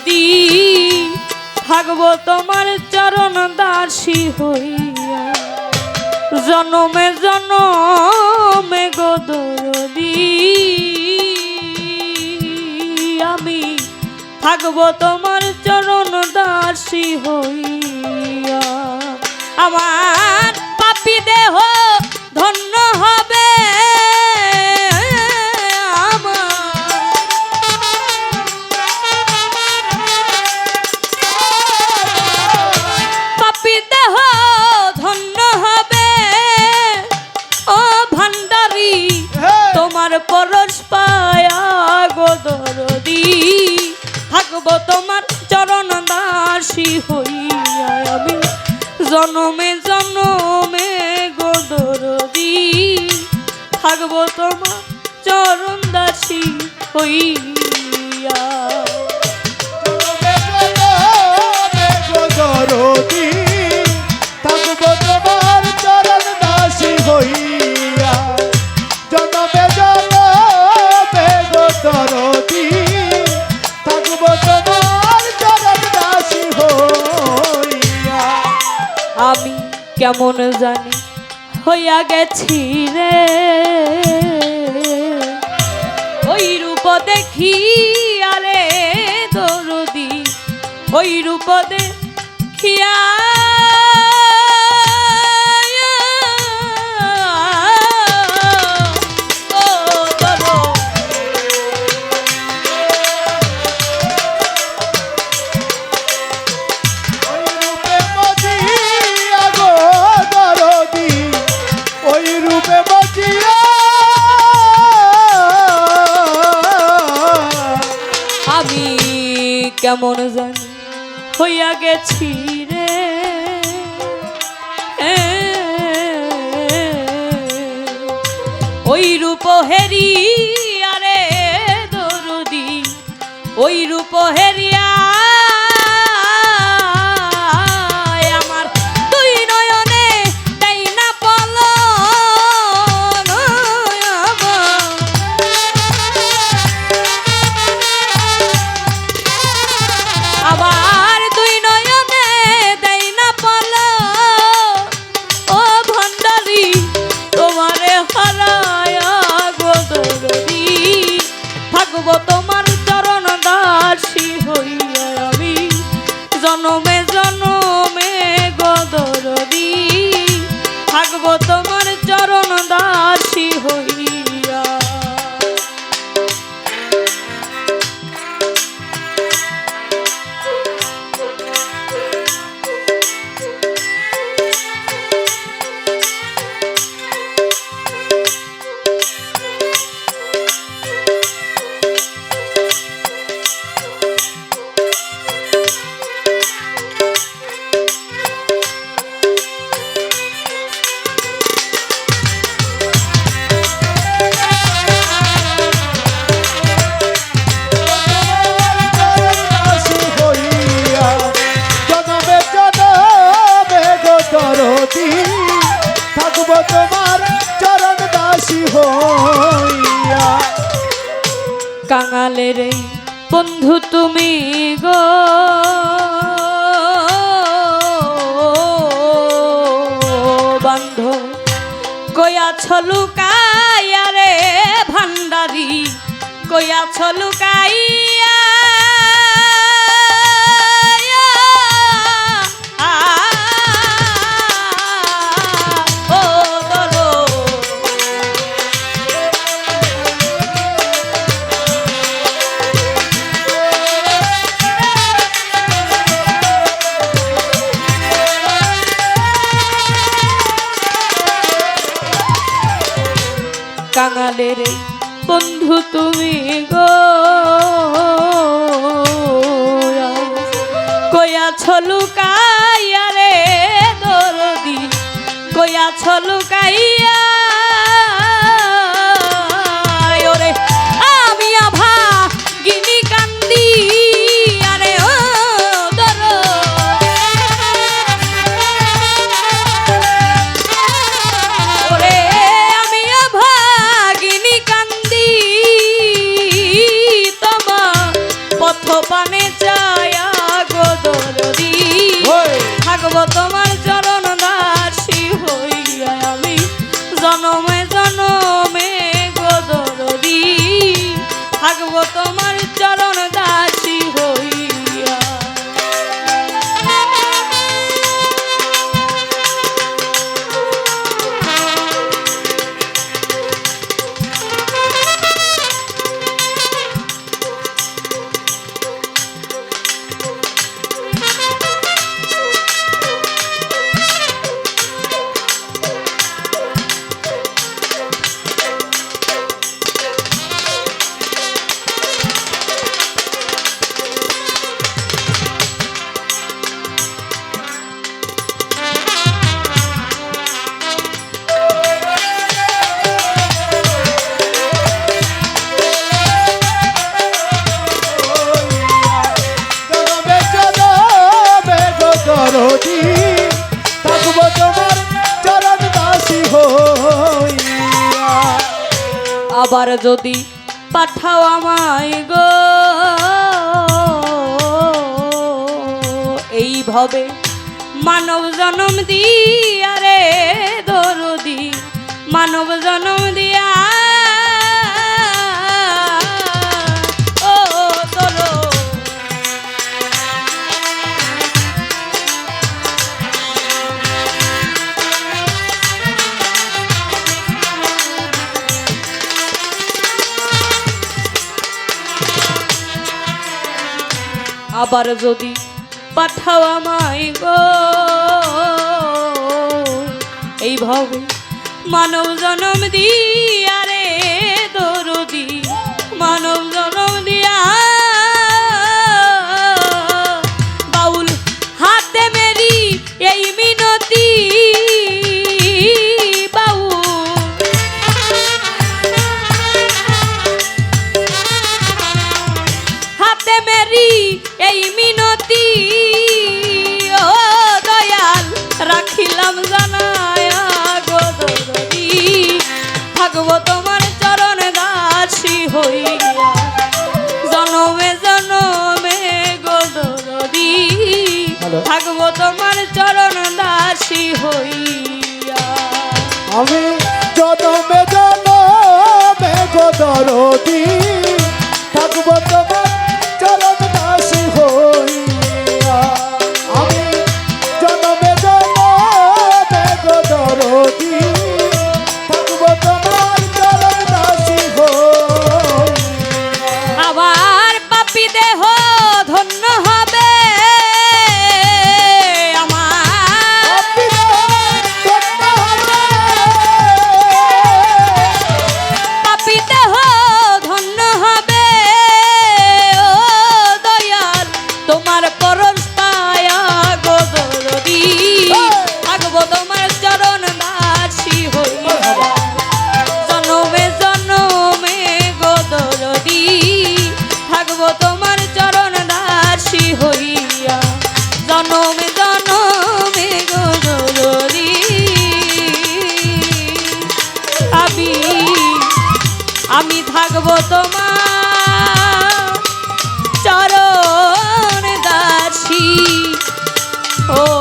দরদি থাকব তোমার চরণ দাসী হইয়া। জনমে জনমে গো দরদি, আমি থাকব তোমার চরণ দাসী হইয়া। আমার পাপি দেহ ধন্য থাকব তোমার চরণ দাসী হইয়া আমি। জনমে জনমে গো থাকব তোমার চরণ দাসী হইয়া। কেমন জানি হইয়া গেছি রে। ওই রূপ দেখি আরে দরদি ওই রূপ দেখিয়া কেমন জানি হইয়া গেছি রে। ওই রূপ হেরি আরে দরদি ওই রূপ হেরিয়া তোমার থাকব তোমার চরণ দাসী হইয়া। কাঙালের বন্ধু তুমি গো। বান্ধ কয়া রে ভান্ডারি কয়া ছলুকাইয়া আবার যদি পাঠাও আমায় গো। এইভাবে মানব জনম দি আরে দরদি মানব জনম আবার যদি পাঠাও আমায় গো। এই এইভাবে মানব জনম দি আরে দরদি মানব জনম থাকব তোমার চরণ দাসী হইয়া। আমি যত জনমে গো আমি থাকব তোমার চরণ দাসী ও